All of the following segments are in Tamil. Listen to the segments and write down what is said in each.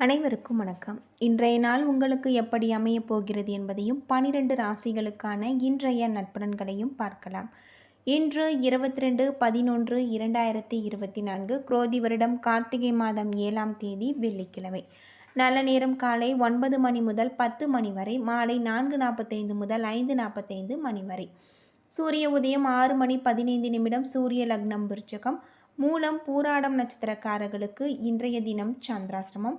அனைவருக்கும் வணக்கம். இன்றைய நாள் உங்களுக்கு எப்படி அமையப் போகிறது என்பதையும் பனிரெண்டு ராசிகளுக்கான இன்றைய நட்பலன்களையும் பார்க்கலாம். இன்று இருபத்தி ரெண்டு பதினொன்று இரண்டாயிரத்தி இருபத்தி நான்கு குரோதி வருடம் கார்த்திகை மாதம் ஏழாம் தேதி வெள்ளிக்கிழமை. நல்ல நேரம் காலை ஒன்பது மணி முதல் பத்து மணி வரை மாலை நான்கு நாற்பத்தைந்து முதல் ஐந்து நாற்பத்தைந்து மணி வரை. சூரிய உதயம் ஆறு மணி பதினைந்து நிமிடம் சூரிய லக்னம் விருச்சகம். மூலம் பூராடம் நட்சத்திரக்காரர்களுக்கு இன்றைய தினம் சந்திராசிரமம்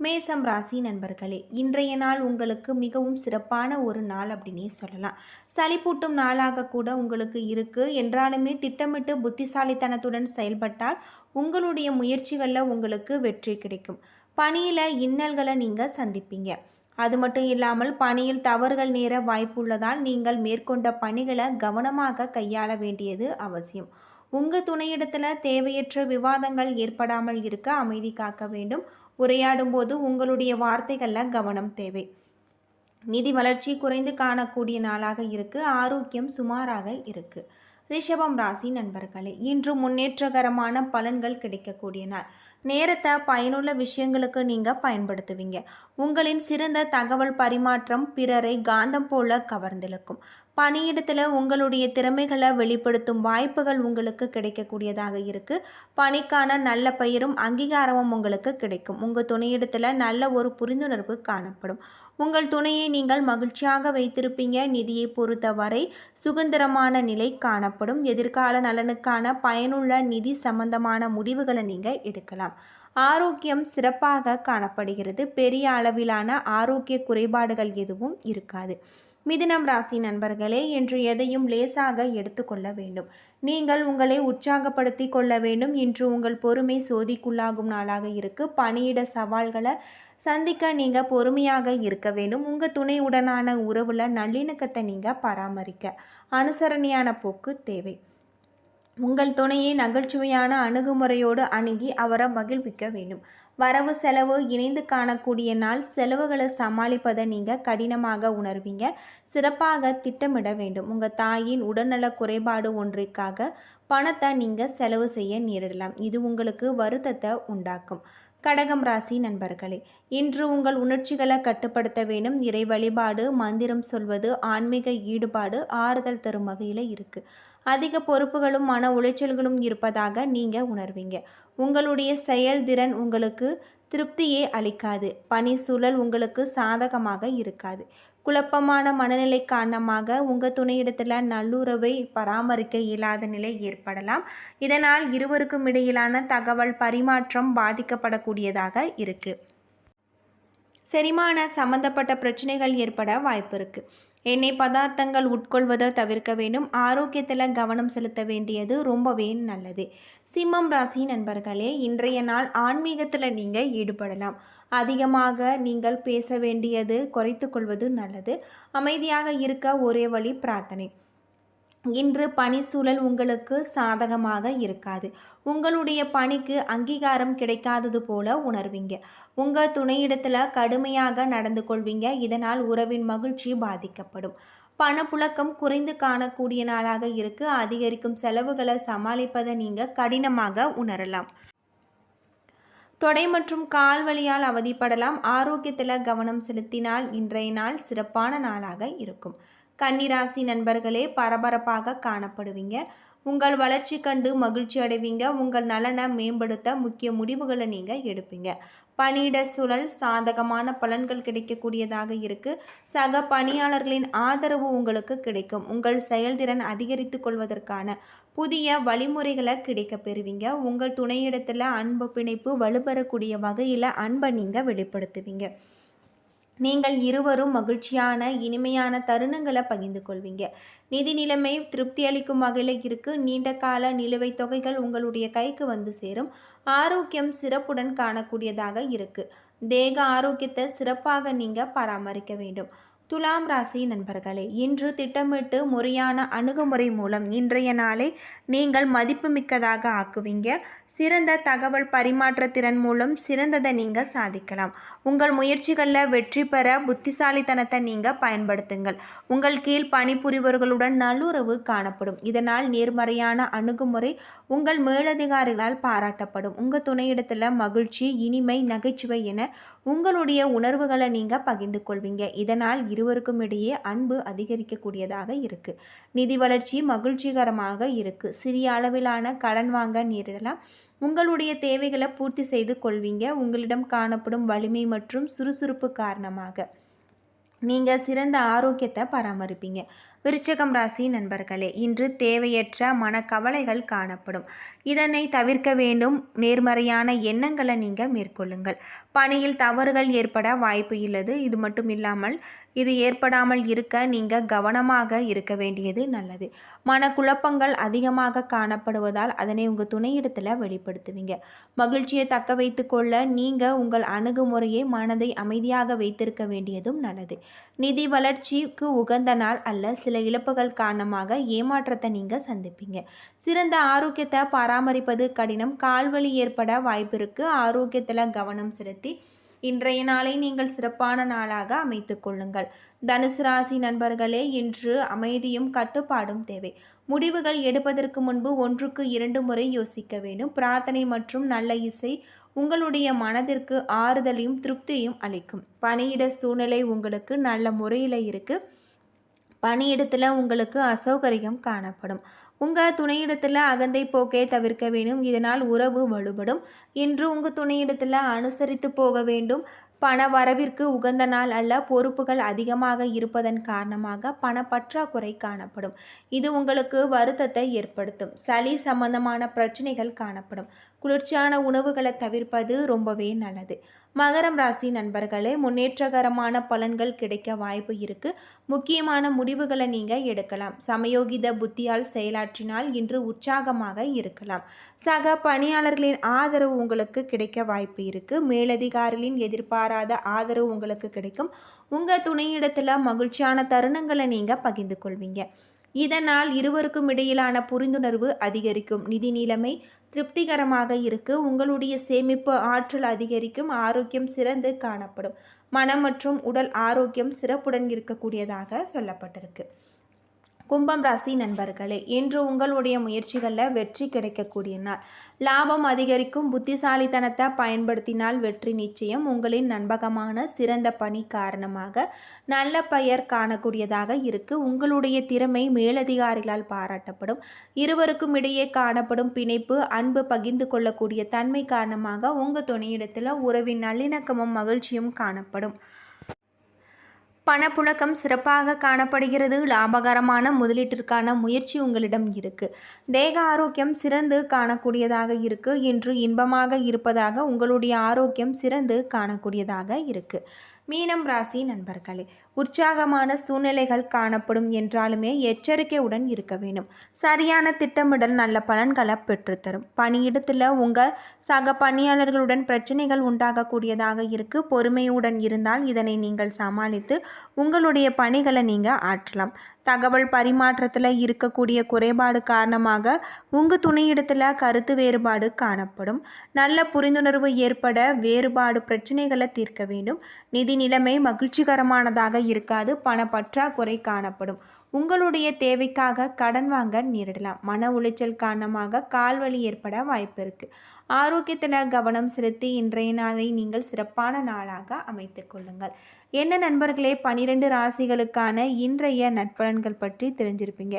மேசம் ராசி நண்பர்களே இன்றைய நாள் உங்களுக்கு மிகவும் சிறப்பான ஒரு நாள் அப்படின்னே சொல்லலாம். சளிப்பூட்டும் நாளாக கூட உங்களுக்கு இருக்குது என்றாலுமே திட்டமிட்டு புத்திசாலித்தனத்துடன் செயல்பட்டால் உங்களுடைய முயற்சிகளில் உங்களுக்கு வெற்றி கிடைக்கும். பணியில் இன்னல்களை நீங்கள் சந்திப்பீங்க. அது மட்டும் இல்லாமல் பணியில் தவறுகள் நேர வாய்ப்புள்ளதால் நீங்கள் மேற்கொண்ட பணிகளை கவனமாக கையாள வேண்டியது அவசியம். உங்கள் துணையிடத்தில் தேவையற்ற விவாதங்கள் ஏற்படாமல் இருக்க அமைதி காக்க வேண்டும். உரையாடும் போது உங்களுடைய வார்த்தைகளில் கவனம் தேவை. நிதி வளர்ச்சி குறைந்து காணக்கூடிய நாளாக இருக்கு. ஆரோக்கியம் சுமாராக இருக்கு. ரிஷபம் ராசி நண்பர்களே இன்று முன்னேற்றகரமான பலன்கள் கிடைக்கக்கூடிய நாள். நேரத்தை பயனுள்ள விஷயங்களுக்கு நீங்கள் பயன்படுத்துவீங்க. உங்களின் சிறந்த தகவல் பரிமாற்றம் பிறரை காந்தம் போல கவர்ந்திழுக்கும். பணியிடத்தில் உங்களுடைய திறமைகளை வெளிப்படுத்தும் வாய்ப்புகள் உங்களுக்கு கிடைக்கக்கூடியதாக இருக்குது பணிக்கான நல்ல பெயரும் அங்கீகாரமும் உங்களுக்கு கிடைக்கும். உங்கள் துணையிடத்தில் நல்ல ஒரு புரிந்துணர்வு காணப்படும். உங்கள் துணையை நீங்கள் மகிழ்ச்சியாக வைத்திருப்பீங்க. நிதியை பொறுத்தவரை சுதந்திரமான நிலை காணப்படும். எதிர்கால நலனுக்கான பயனுள்ள நிதி சம்பந்தமான முடிவுகளை நீங்கள் எடுக்கலாம். ஆரோக்கியம் சிறப்பாக காணப்படுகிறது. பெரிய அளவிலான ஆரோக்கிய குறைபாடுகள் எதுவும் இருக்காது. மிதுனம் ராசி நண்பர்களே என்று எதையும் லேசாக எடுத்துக்கொள்ள வேண்டும். நீங்கள் உங்களை உற்சாகப்படுத்தி கொள்ள வேண்டும். இன்று உங்கள் பொறுமை சோதிக்குள்ளாகும் நாளாக இருக்கு. பணியிட சவால்களை சந்திக்க நீங்கள் பொறுமையாக இருக்க வேண்டும். உங்கள் துணையுடனான உறவில் நல்லிணக்கத்தை நீங்கள் பராமரிக்க. அனுசரணையான போக்கு தேவை. உங்கள் துணையை நகைச்சுவையான அணுகுமுறையோடு அணுகி அவரை மகிழ்விக்க வேண்டும். வரவு செலவு இணைந்து காணக்கூடிய நாள் செலவுகளை சமாளிப்பதை நீங்கள் கடினமாக உணர்வீங்க. சிறப்பாக திட்டமிட வேண்டும். உங்கள் தாயின் உடல்நல குறைபாடு ஒன்றிற்காக பணத்தை நீங்கள் செலவு செய்ய நேரிடலாம். இது உங்களுக்கு வருத்தத்தை உண்டாக்கும். கடகம் ராசி நண்பர்களே இன்று உங்கள் உணர்ச்சிகளை கட்டுப்படுத்த வேண்டும். இறை வழிபாடு மந்திரம் சொல்வது ஆன்மீக ஈடுபாடு ஆறுதல் தரும் வகையில் இருக்குது அதிக பொறுப்புகளும் மன உளைச்சல்களும் இருப்பதாக நீங்கள் உணர்வீங்க. உங்களுடைய செயல்திறன் உங்களுக்கு திருப்தியே அளிக்காது. பணி சூழல் உங்களுக்கு சாதகமாக இருக்காது. குழப்பமான மனநிலை காரணமாக உங்கள் துணையிடத்தில் நல்லுறவை பராமரிக்க இயலாத நிலை ஏற்படலாம். இதனால் இருவருக்கும் இடையிலான தகவல் பரிமாற்றம் பாதிக்கப்படக்கூடியதாக இருக்குது செரிமான சம்பந்தப்பட்ட பிரச்சனைகள் ஏற்பட வாய்ப்பு இருக்குது எண்ணெய் பதார்த்தங்கள் உட்கொள்வதை தவிர்க்க வேண்டும். ஆரோக்கியத்தில் கவனம் செலுத்த வேண்டியது ரொம்பவே நல்லது. சிம்மம் ராசி நண்பர்களே இன்றைய நாள் ஆன்மீகத்தில் நீங்கள் ஈடுபடலாம். அதிகமாக நீங்கள் பேச வேண்டியது குறைத்து கொள்வது நல்லது. அமைதியாக இருக்க ஒரே வழி பிரார்த்தனை. இன்று பணி சூழல் உங்களுக்கு சாதகமாக இருக்காது. உங்களுடைய பணிக்கு அங்கீகாரம் கிடைக்காதது போல உணர்வீங்க. உங்கள் துணையிடத்தில் கடுமையாக நடந்து கொள்வீங்க. இதனால் உறவின் மகிழ்ச்சி பாதிக்கப்படும். பணப்புழக்கம் குறைந்து காணக்கூடிய நாளாக இருக்கு. அதிகரிக்கும் செலவுகளை சமாளிப்பதை நீங்கள் கடினமாக உணரலாம். தொடை மற்றும் கால் வலியால் அவதிப்படலாம். ஆரோக்கியத்தில் கவனம் செலுத்தினால் இன்றைய நாள் சிறப்பான நாளாக இருக்கும். கன்னிராசி நண்பர்களே பரபரப்பாக காணப்படுவீங்க. உங்கள் வளர்ச்சி கண்டு மகிழ்ச்சி அடைவீங்க. உங்கள் நலனை மேம்படுத்த முக்கிய முடிவுகளை நீங்கள் எடுப்பீங்க. பணியிட சூழல் சாதகமான பலன்கள் கிடைக்கக்கூடியதாக இருக்கு. சக பணியாளர்களின் ஆதரவு உங்களுக்கு கிடைக்கும். உங்கள் செயல்திறன் அதிகரித்து கொள்வதற்கான புதிய வழிமுறைகளை கிடைக்க பெறுவீங்க. உங்கள் துணையிடத்தில் அன்பு பிணைப்பு வலுப்பெறக்கூடிய வகையில் அன்பை நீங்கள் வெளிப்படுத்துவீங்க. நீங்கள் இருவரும் மகிழ்ச்சியான இனிமையான தருணங்களை பகிர்ந்து கொள்வீங்க. நிதி நிலைமை திருப்தி அளிக்கும் வகையில் இருக்கு. நீண்ட கால நிலுவைத் தொகைகள் உங்களுடைய கைக்கு வந்து சேரும். ஆரோக்கியம் சிறப்புடன் காணக்கூடியதாக இருக்கு. தேக ஆரோக்கியத்தை சிறப்பாக நீங்கள் பராமரிக்க வேண்டும். துலாம் ராசி நண்பர்களே இன்று திட்டமிட்டு முறையான அணுகுமுறை மூலம் இன்றைய நாளை நீங்கள் மதிப்புமிக்கதாக ஆக்குவீங்க. சிறந்த தகவல் பரிமாற்றத்திறன் மூலம் சிறந்ததை நீங்கள் சாதிக்கலாம். உங்கள் முயற்சிகளில் வெற்றி பெற புத்திசாலித்தனத்தை நீங்கள் பயன்படுத்துங்கள். உங்கள் கீழ் பணிபுரிபவர்களுடன் நல்லுறவு காணப்படும். இதனால் நேர்மறையான அணுகுமுறை உங்கள் மேலதிகாரிகளால் பாராட்டப்படும். உங்கள் துணையிடத்தில் மகிழ்ச்சி இனிமை நகைச்சுவை என உங்களுடைய உணர்வுகளை நீங்கள் பகிர்ந்து கொள்வீங்க. இதனால் இருவருக்கும் இடையே அன்பு அதிகரிக்கக்கூடியதாக இருக்குது நிதி வளர்ச்சி மகிழ்ச்சிகரமாக இருக்குது சிறிய அளவிலான கடன் வாங்க நேரிடலாம். உங்களுடைய தேவைகளை பூர்த்தி செய்து கொள்வீங்க. உங்களிடம் காணப்படும் வலிமை மற்றும் சுறுசுறுப்பு காரணமாக. நீங்கள் சிறந்த ஆரோக்கியத்தை பராமரிப்பீங்க. விருச்சகம் ராசி நண்பர்களே இன்று தேவையற்ற மனக்கவலைகள் காணப்படும். இதனை தவிர்க்க வேண்டும். நேர்மறையான எண்ணங்களை நீங்கள் மேற்கொள்ளுங்கள். பணியில் தவறுகள் ஏற்பட வாய்ப்பு இல்லது. இது மட்டும் இல்லாமல் இது ஏற்படாமல் இருக்க நீங்கள் கவனமாக இருக்க வேண்டியது நல்லது. மனக்குழப்பங்கள் அதிகமாக காணப்படுவதால் அதனை உங்கள் துணையிடத்தில் வெளிப்படுத்துவீங்க. மகிழ்ச்சியை தக்க வைத்து கொள்ள நீங்கள் உங்கள் அணுகுமுறையை மனதை அமைதியாக வைத்திருக்க வேண்டியதும் நல்லது. நிதி வளர்ச்சிக்கு உகந்த நாள் அல்ல. சில இழப்புகள் காரணமாக ஏமாற்றத்தை நீங்கள் சந்திப்பீங்க. சிறந்த ஆரோக்கியத்தை பராமரிப்பது கடினம். கால்வழி ஏற்பட வாய்ப்பிருக்கு ஆரோக்கியத்தில் கவனம் செலுத்தி இன்றைய நாளை நீங்கள் சிறப்பான நாளாக அமைத்து கொள்ளுங்கள். தனுசு ராசி நண்பர்களே இன்று அமைதியும் கட்டுப்பாடும் தேவை. முடிவுகள் எடுப்பதற்கு முன்பு ஒன்றுக்கு இரண்டு முறை யோசிக்க வேண்டும். பிரார்த்தனை மற்றும் நல்ல இசை உங்களுடைய மனதிற்கு ஆறுதலையும் திருப்தியையும் அளிக்கும். பணியிட சூழ்நிலை உங்களுக்கு நல்ல முறையில் இருக்குது பணியிடத்தில் உங்களுக்கு அசௌகரியம் காணப்படும். உங்கள் துணையிடத்தில் அகந்தை போக்கே தவிர்க்க வேண்டும். இதனால் உறவு வலுபடும் இன்று உங்கள் துணையிடத்தில் அனுசரித்து போக வேண்டும். பண வரவிற்கு உகந்த நாள் அல்ல. பொறுப்புகள் அதிகமாக இருப்பதன் காரணமாக பண பற்றாக்குறை காணப்படும். இது உங்களுக்கு வருத்தத்தை ஏற்படுத்தும். சளி சம்பந்தமான பிரச்சனைகள் காணப்படும். குளிர்ச்சியான உணவுகளை தவிர்ப்பது ரொம்பவே நல்லது. மகரம் ராசி நண்பர்களே முன்னேற்றகரமான பலன்கள் கிடைக்க வாய்ப்பு இருக்கு. முக்கியமான முடிவுகளை நீங்கள் எடுக்கலாம். சமயோகித புத்தியால் செயலாற்றினால் இன்று உற்சாகமாக இருக்கலாம். சக பணியாளர்களின் ஆதரவு உங்களுக்கு கிடைக்க வாய்ப்பு இருக்கு. மேலதிகாரிகளின் எதிர்பாராத ஆதரவு உங்களுக்கு கிடைக்கும். உங்கள் துணையிடத்தில் மகிழ்ச்சியான தருணங்களை நீங்கள் பகிர்ந்து கொள்வீங்க. இதனால் இருவருக்கும் இடையிலான புரிந்துணர்வு அதிகரிக்கும். நிதி நிலைமை திருப்திகரமாக இருக்கு. உங்களுடைய சேமிப்பு ஆற்றல் அதிகரிக்கும். ஆரோக்கியம் சிறந்து காணப்படும். மனம் மற்றும் உடல் ஆரோக்கியம் சிறப்புடன் இருக்கக்கூடியதாக சொல்லப்பட்டிருக்கு. கும்பம் ராசி நண்பர்களே இன்று உங்களுடைய முயற்சிகளில் வெற்றி கிடைக்கக்கூடிய நாள். லாபம் அதிகரிக்கும் புத்திசாலித்தனத்தை பயன்படுத்தினால் வெற்றி நிச்சயம் உங்களின் நண்பகமான சிறந்த பணி காரணமாக நல்ல பெயர் காணக்கூடியதாக இருக்கு. உங்களுடைய திறமை மேலதிகாரிகளால் பாராட்டப்படும். இருவருக்கும் இடையே காணப்படும் பிணைப்பு அன்பு பகிர்ந்து கொள்ளக்கூடிய தன்மை காரணமாக உங்கள் துணையிடத்தில் உறவின் நல்லிணக்கமும் மகிழ்ச்சியும் காணப்படும். பணப்புழக்கம் சிறப்பாக காணப்படுகிறது. லாபகரமான முதலீட்டிற்கான முயற்சி உங்களிடம் இருக்கு. தேக ஆரோக்கியம் சிறந்து காணக்கூடியதாக இருக்கு. இன்று இன்பமாக இருப்பதாக உங்களுடைய ஆரோக்கியம் சிறந்து காணக்கூடியதாக இருக்கு. மீனம் ராசி நண்பர்களே உற்சாகமான சூழ்நிலைகள் காணப்படும் என்றாலுமே எச்சரிக்கையுடன் இருக்க வேண்டும். சரியான திட்டமிடல் நல்ல பலன்களை பெற்றுத்தரும். பணியிடத்தில் உங்கள் சக பணியாளர்களுடன் பிரச்சனைகள் உண்டாகக்கூடியதாக இருக்கு. பொறுமையுடன் இருந்தால் இதனை நீங்கள் சமாளித்து உங்களுடைய பணிகளை நீங்கள் ஆற்றலாம். தகவல் பரிமாற்றத்தில் இருக்கக்கூடிய குறைபாடு காரணமாக உங்கள் துணையிடத்தில் கருத்து வேறுபாடு காணப்படும். நல்ல புரிந்துணர்வு ஏற்பட வேறுபாடு பிரச்சனைகளை தீர்க்க வேண்டும். நிதி நிலைமை மகிழ்ச்சிகரமானதாக இருக்காது பண பற்றாக்குறை காணப்படும். உங்களுடைய தேவைக்காக கடன் வாங்க நேரிடலாம். மன உளைச்சல் காரணமாக கால்வலி ஏற்பட வாய்ப்பு இருக்குது ஆரோக்கியத்தில் கவனம் செலுத்தி இன்றைய நாளை நீங்கள் சிறப்பான நாளாக அமைத்து கொள்ளுங்கள். என்ன நண்பர்களே பனிரெண்டு ராசிகளுக்கான இன்றைய நட்பலன்கள் பற்றி தெரிஞ்சிருப்பீங்க.